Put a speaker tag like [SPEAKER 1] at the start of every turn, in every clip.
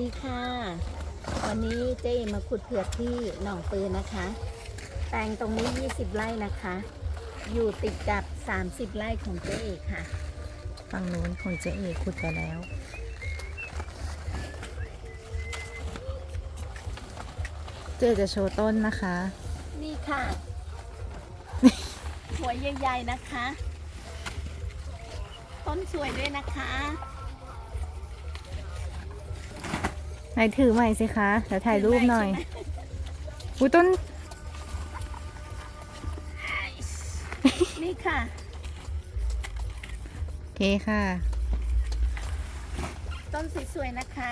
[SPEAKER 1] ดีค่ะ วันนี้เจ๊มาขุดเผือกที่หนองปืนนะคะ แปลงตรงนี้ 20 ไร่นะคะ อยู่ติดกับ 30 ไร่ของเจ๊เอกค่ะ
[SPEAKER 2] ฝั่งนู้นของเจ๊เอกขุดไปแล้ว เจ๊จะโชว์ต้นนะคะ
[SPEAKER 1] นี่ค่ะ หัวใหญ่ๆนะคะ ต้นสวยด้วยนะคะ
[SPEAKER 2] ไหนถือใหม่สิคะเดี๋ยวถ่ายรูปหน่อย อุ้ยต้น
[SPEAKER 1] นี่ค่ะ
[SPEAKER 2] โอเคค่ะ
[SPEAKER 1] ต้นสวยๆนะคะ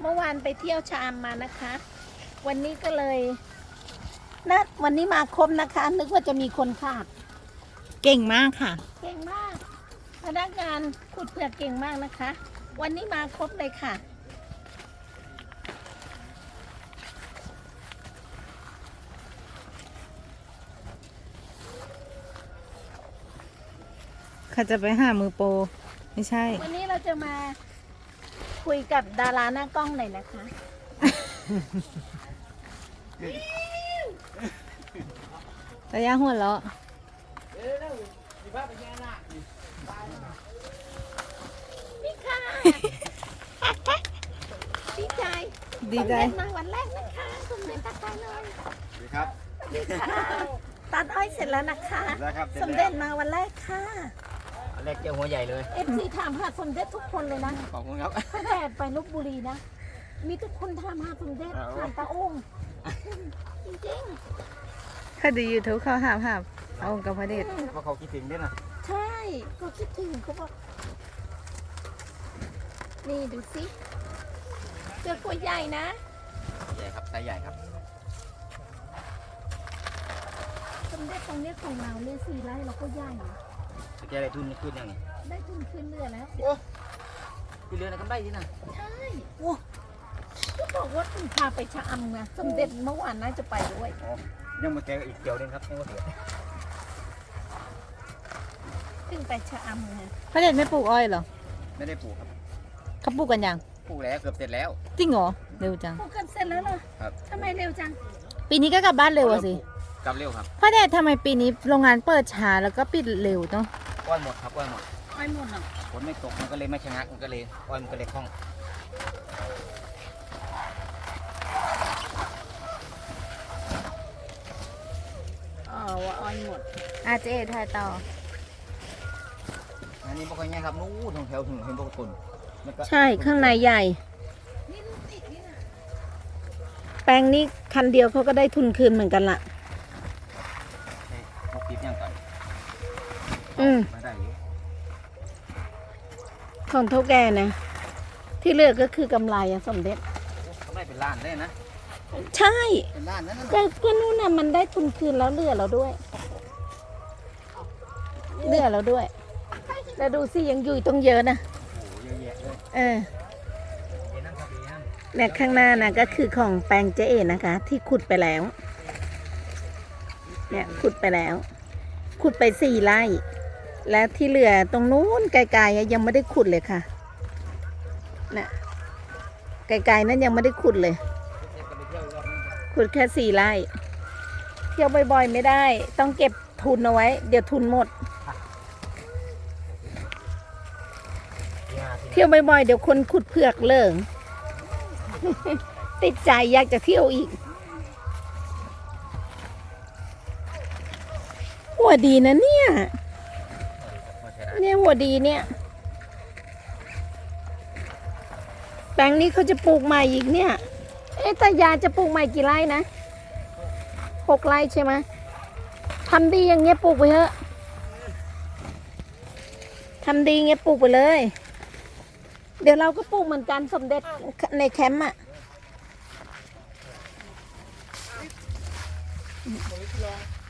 [SPEAKER 1] เมื่อวานไปเที่ยวชามมานะคะ วันนี้ก็เลยนะวันนี้มาครบนะคะ นึกว่าจะมีคนขาด
[SPEAKER 2] เก่งมากค่ะ
[SPEAKER 1] เก่งมาก พนักงานขุดเผือกเก่งมากนะคะ วันนี้มาครบเลยค่ะ
[SPEAKER 2] เขาจะไปหามือโปรไม่ใช่
[SPEAKER 1] วันนี้เราจะมาคุยกับดาราหน้ากล้องหน่อยนะคะ
[SPEAKER 2] ระยะหัวเราะ
[SPEAKER 1] นี่ค่ะดีใจ
[SPEAKER 2] ดีใจ
[SPEAKER 1] มาวันแรกนะคะสมเด็จตัดไปเลย
[SPEAKER 3] ดีครับ
[SPEAKER 1] ดีค่ะตัดอ้อยเสร็จแล้วนะคะ
[SPEAKER 3] แล้วครับ
[SPEAKER 1] สมเด็จมาวันแรกค่ะ
[SPEAKER 3] แรกเจ้าหัวใหญ่เลย
[SPEAKER 1] เอฟซีถามหาสมเด็จทุกคนเลยนะ
[SPEAKER 3] ขอบคุณครับ
[SPEAKER 1] ตั้งแต่ไปลบบุรีนะ มีทุกคนถามหาสมเด็จผ่านตาโอง จริง
[SPEAKER 2] ถ้าดูยูทูบเขาหาภาพเอาองค์กับพระเดช
[SPEAKER 1] ๆ
[SPEAKER 3] เพราะเขาคิดถึงด้วยนะ
[SPEAKER 1] ใช่ก็คิดถึงเขาบอกนี่ดูสิเจอตัวใหญ่นะ
[SPEAKER 3] ใหญ่ครับไซส์ใหญ่ครับ
[SPEAKER 1] สมเด็จตรงเนี้ยของเราเนี่ยสี่ไร่เราก็ใหญ่
[SPEAKER 3] จะแกได้ทุนขึ้นยังไง
[SPEAKER 1] ได้ทุนขึ้นเรือแล้ว
[SPEAKER 3] ที่เรือนะกำไรที่น่ะ
[SPEAKER 1] ใช่ก็ บอกว่าคุณพาไปชะอำไงสมเด็จเมื่อวานน่าจะไปด้วย
[SPEAKER 3] อ๋อยังมาแกอีกเกี่ยวหนึงครับยังมาเสีย
[SPEAKER 1] ขึ้นไปชะอำไง
[SPEAKER 2] พระเดชไม่ปลูกอ้อยเหรอ
[SPEAKER 3] ไม่ได้ปลูกครับ
[SPEAKER 2] เขาปลูกกันยัง
[SPEAKER 3] ปลูกแล้วเกือบเสร็จแล้ว
[SPEAKER 2] จริงเหรอเร็วจัง
[SPEAKER 1] ปลูกกันเสร็จแล้วเหรอ
[SPEAKER 3] ครับ
[SPEAKER 1] ทำไมเร็วจัง
[SPEAKER 2] ปีนี้ก็กลับบ้านเร็วอะสิ
[SPEAKER 3] กลับเร็วครับ
[SPEAKER 2] พระเดชทำไมปีนี้โรงงานเปิดช้าแล้วก็ปิดเร็วเนาะ
[SPEAKER 3] อ้อยหมดครับอ้อยหมด
[SPEAKER 1] อ้อยหมดเหรอ
[SPEAKER 3] ฝนไม่ตกมันก็เลยไม่ชะงักมันก็เลยอ้อยมันก็เลยคล่อง
[SPEAKER 1] อ๋อว่าอ้อยหมด
[SPEAKER 2] อาเจถ่ายต่อ
[SPEAKER 3] อันนี้พวกเขาง่ายครับนู้นตรงแถวถึงเห็นพวกคนมันก็
[SPEAKER 1] ใช่ข้างในใหญ่ แปลงนี้คันเดียวเขาก็ได้ทุนคืนเหมือนกันละ
[SPEAKER 3] ใช่พวกคิดยังก่อน
[SPEAKER 1] อืม
[SPEAKER 3] ไม่ได้อยู่
[SPEAKER 1] ของเท่าแก่นะ ที่เหลือกก็คือกำไรอะสมเด็จ
[SPEAKER 3] กำไรเป็นล้านได้นะ
[SPEAKER 1] ใช่
[SPEAKER 3] เป็นล้านนั่นนะ
[SPEAKER 1] ก็ก็นู่นน่ะมันได้ทุนคืนแล้วเหลือเราด้วยเหลือเราด้วย แล้วดูสิยังอยู่ตรงเยอะนะ
[SPEAKER 3] โอ้โหเยอะแยะเลย
[SPEAKER 1] เออ
[SPEAKER 3] เย็นนั่นครับเย็นนั่น
[SPEAKER 1] เนี่ยข้างหน้านะก็คือของแปลงเจเอนะคะ ที่ขุดไปแล้ว เนี่ยขุดไปแล้ว ขุดไปสี่ไร่ และที่เหลือตรงนู้นไกลๆอะยังไม่ได้ขุดเลยค่ะน่ะไกลๆนั้นยังไม่ได้ขุดเลย ขุดแค่สี่ไร่เที่ยวบ่อยๆ ไม่ได้ ต้องเก็บทุนเอาไว้ เดี๋ยวทุนหมด เที่ยวบ่อยๆ เดี๋ยวคนขุดเผือกเลิง ติดใจอยากจะเที่ยวอีกหัวดีนะเนี่ย เนี่ยหัวดีเนี่ยแปลงนี้เขาจะปลูกใหม่อีกเนี่ย อ๊ะตายาจะปลูกใหม่กี่ไร่นะหกไร่ใช่ไหมทำดีอย่างเงี้ยปลูกไปเถอะทำดีอย่างเงี้ยปลูกไปเลย เดี๋ยวเราก็ปลูกเหมือนกันสมเด็จในแคมป์อะ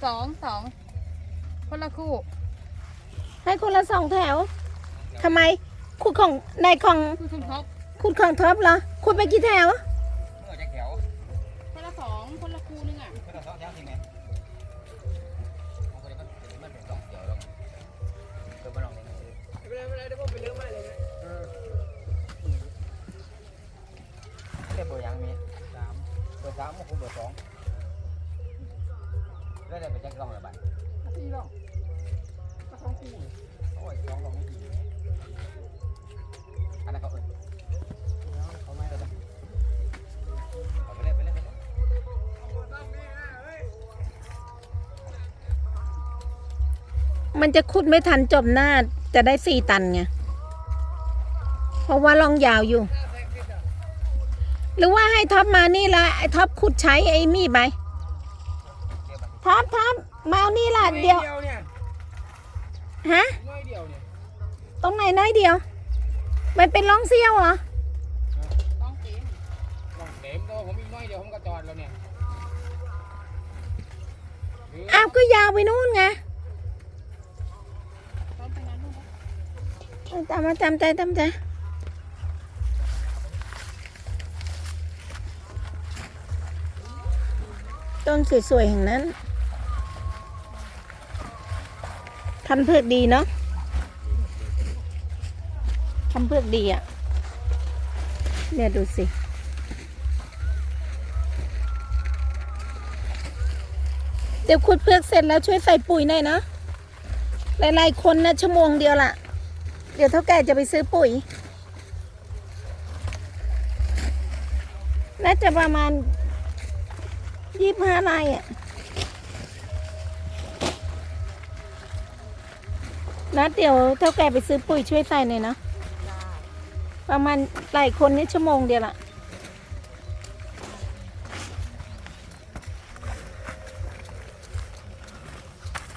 [SPEAKER 2] สองสองคนละคู่
[SPEAKER 1] ให้คนละสองแถวทำไม ขุดของในของ
[SPEAKER 2] คือคุณท็อป
[SPEAKER 1] ขุดของท็อปเหรอ ขุดไปกี่แถว
[SPEAKER 4] ไม่เป็นไรไม่เป็นไรเดี๋ยวผมไปเลือกใหม่เลย
[SPEAKER 3] แค่เบอร์ยังมีสามเบอร์สามกับเบอร์สองแล้วได้ไปแจ็คลองเลยบ้าง
[SPEAKER 4] สี่หรอกก็สองคู่
[SPEAKER 3] โอ้ยลองลองไม่ดีอันนั้นเขาเอิญเขาไม่เลยเอาไปเลยไปเลยไปเลย
[SPEAKER 1] มันจะขุดไม่ทันจบหน้า จะได้สี่ตันไง เพราะว่าล่องยาวอยู่ หรือว่าให้ท็อปมานี่ละไอ้ท็อปขุดใช้ไอ้มีดไปท็อปท็อปมาเอานี่ละเดียว
[SPEAKER 4] เนี่ย
[SPEAKER 1] ฮะ
[SPEAKER 4] น้อยเดียวเนี่ย
[SPEAKER 1] ตรงไหนน้อยเดียว มันเป็นร่องเสี้ยวเหรอ
[SPEAKER 4] ต้องเต็มต้องเต็มตัวผมอีกน้อยเดียวผมก็จอดแล้วเนี่ย
[SPEAKER 1] อ้าวก็ยาวไปนู่นไง
[SPEAKER 4] ต้อง
[SPEAKER 1] ตามมาตามใจตามใจต้นสวยๆแห่งนั้นทำเพือดีเนาะทำเพือดีอะ่ะ เนี่ยดูสิ เดี๋ยวขุดเพือกเสร็จแล้วช่วยใส่ปุ๋ยหน่อยนะ หลายๆคนนะชั่วโมงเดียวล่ะ เดี๋ยวเท่าแก่จะไปซื้อปุ๋ย น่าจะประมาณยี่ห้าไร่อะนัดเดี๋ยวเท่าแก่ไปซื้อปุ๋ยช่วยใส่หน่อยนะ ประมาณหลายคนนี่ชั่วโมงเดียวล่ะ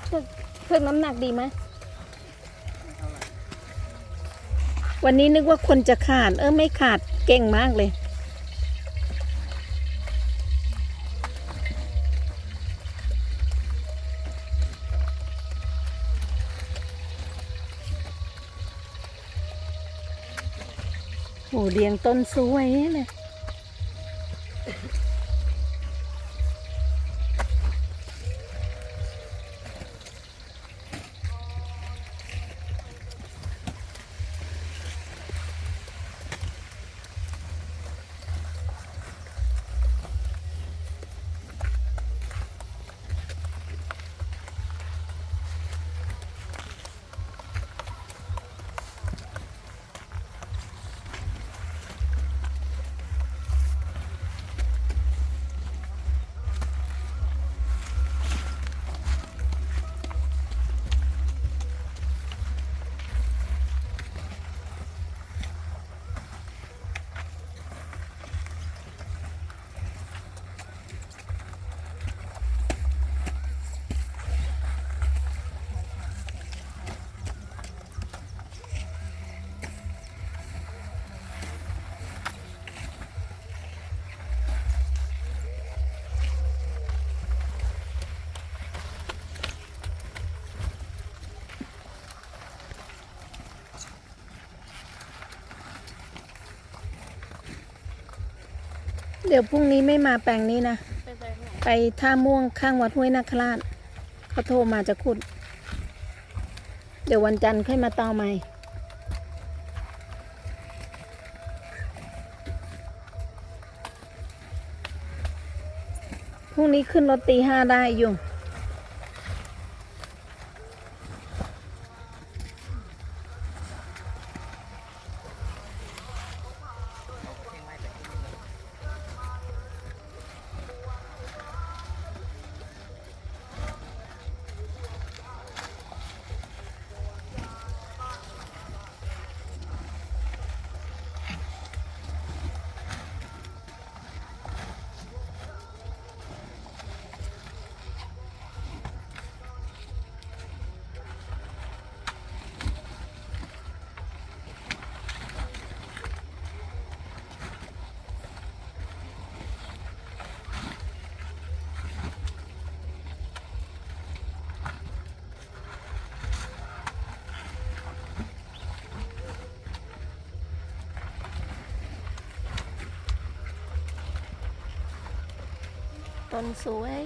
[SPEAKER 1] เพื่อเพื่อน้ำหนักดีไหม วันนี้นึกว่าคนจะขาด เออไม่ขาดเก่งมากเลย โหเรียงต้นสวยเลย เดี๋ยวพรุ่งนี้ไม่มาแปลงนี้นะ
[SPEAKER 4] ไปไป
[SPEAKER 1] ท่าม่วงข้างวัดห้วยนาคราชเขาโทรมาจะขุด เดี๋ยววันจันทร์ค่อยมาต่อใหม่พรุ่งนี้ขึ้นรถตีห้าได้อยู่ ต้นสวย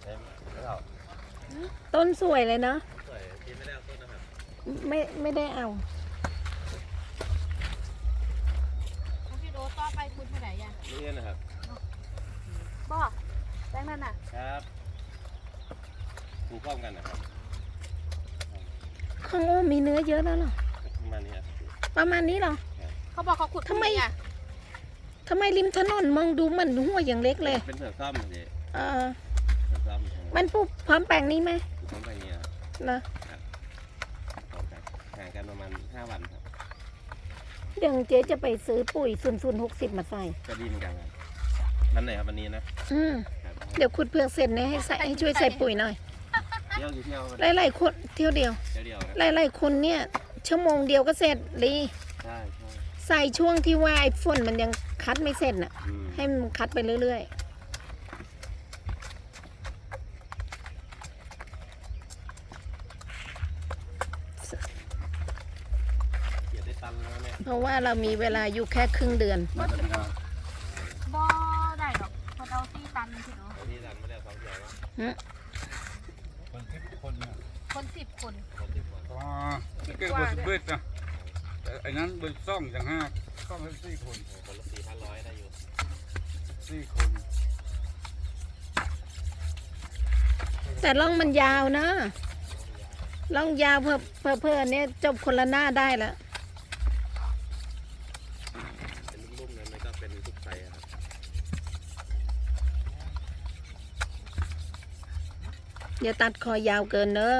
[SPEAKER 5] เต็มแล้ว
[SPEAKER 1] ต้นสวยเลยเนาะ
[SPEAKER 5] สวยกินไม่ได้เอาต้นนะครับ
[SPEAKER 1] ไม่ไม่ได้เอา
[SPEAKER 6] พี่โดต่อไปคุณเท่าไหร่ยัง
[SPEAKER 5] นี่นะครับ
[SPEAKER 6] บอกแบงค์นั่นน่ะ
[SPEAKER 5] ครับปลูกพร้อมกันนะครับ
[SPEAKER 1] ของโอ้มีเนื้อเยอะแล้วเหรอ
[SPEAKER 5] ประมาณนี้ครับ
[SPEAKER 1] ประมาณนี้เหรอ
[SPEAKER 6] เขาบอกเขาขุด
[SPEAKER 1] ทำไม
[SPEAKER 6] อะ
[SPEAKER 1] ทำไมริมถนนมองดูเหมือนหัวอย่างเล็กเลย
[SPEAKER 5] เป็นเผือกซ่อมสิ
[SPEAKER 1] เออ
[SPEAKER 5] เผือกซ่อม
[SPEAKER 1] มันปลูกพร้อมแปลงนี้ไหม
[SPEAKER 5] ปลูกพร้อมกั นอย่างเงี้ยครับ
[SPEAKER 1] นะ
[SPEAKER 5] ออกจากห่างกันประมาณห้าวันครับ
[SPEAKER 1] เดี๋ยวเจ๊จะไปซื้อปุ๋ยศูนย์ศูนย์หกสิบมาใส่
[SPEAKER 5] ก็ดีเหมือนกันครับวันไหนครับวันนี้นะ
[SPEAKER 1] อืม
[SPEAKER 5] ครับ
[SPEAKER 1] เดี๋ยวขุดเพือกเสร็จเนี่ยให้ใส่ให้ช่วยใส่ปุ๋ยหน่อย
[SPEAKER 5] เที่ยวกี่เที่ยว
[SPEAKER 1] หลายๆคนเที่ยวเดียว
[SPEAKER 5] เที่ยวเดียวนะ
[SPEAKER 1] หลายๆคนเนี่ยชั่วโมงเดียวก็เสร็จลี
[SPEAKER 5] ใช่ใช่
[SPEAKER 1] ใส่ช่วงที่ว่าไอ้ฝนมันยังคัดไม่เสร็จน่ะ
[SPEAKER 5] อืม
[SPEAKER 1] ให้มันคัดไปเรื่อย
[SPEAKER 5] เกี่ยวได้ตันแล้ว เนี่ย
[SPEAKER 1] ๆเพราะว่าเรามีเวลาอยู่แค่ครึ่งเดือน
[SPEAKER 6] บ่ได้หรอกคนเอาที่ตันพี่โด
[SPEAKER 5] ตอนนี้ตันไม่ได้สองเที่ยวแล้ว
[SPEAKER 4] คนที่คนเนี่ย
[SPEAKER 6] คนสิบคน
[SPEAKER 5] คนที่หมด
[SPEAKER 4] อ๋อนี่เก่งกว่าสิบเบิดนะแต่ไอ้นั้นเบิดซ่องอย่างห้าซ่องให้สี่คน
[SPEAKER 5] คนละสี่ห้าร้อยได้อยู่
[SPEAKER 4] สี่คน
[SPEAKER 1] แต่ร่องมันยาวนะร่องยาวเพื่อเพื่อเพื่อเนี่ยจบคนละหน้าได้แล้ว
[SPEAKER 5] เป็นลุ่มๆนั้นมันก็เป็นทุกไซส์อะครับ
[SPEAKER 1] อย่าตัดคอยาวเกินเนอะ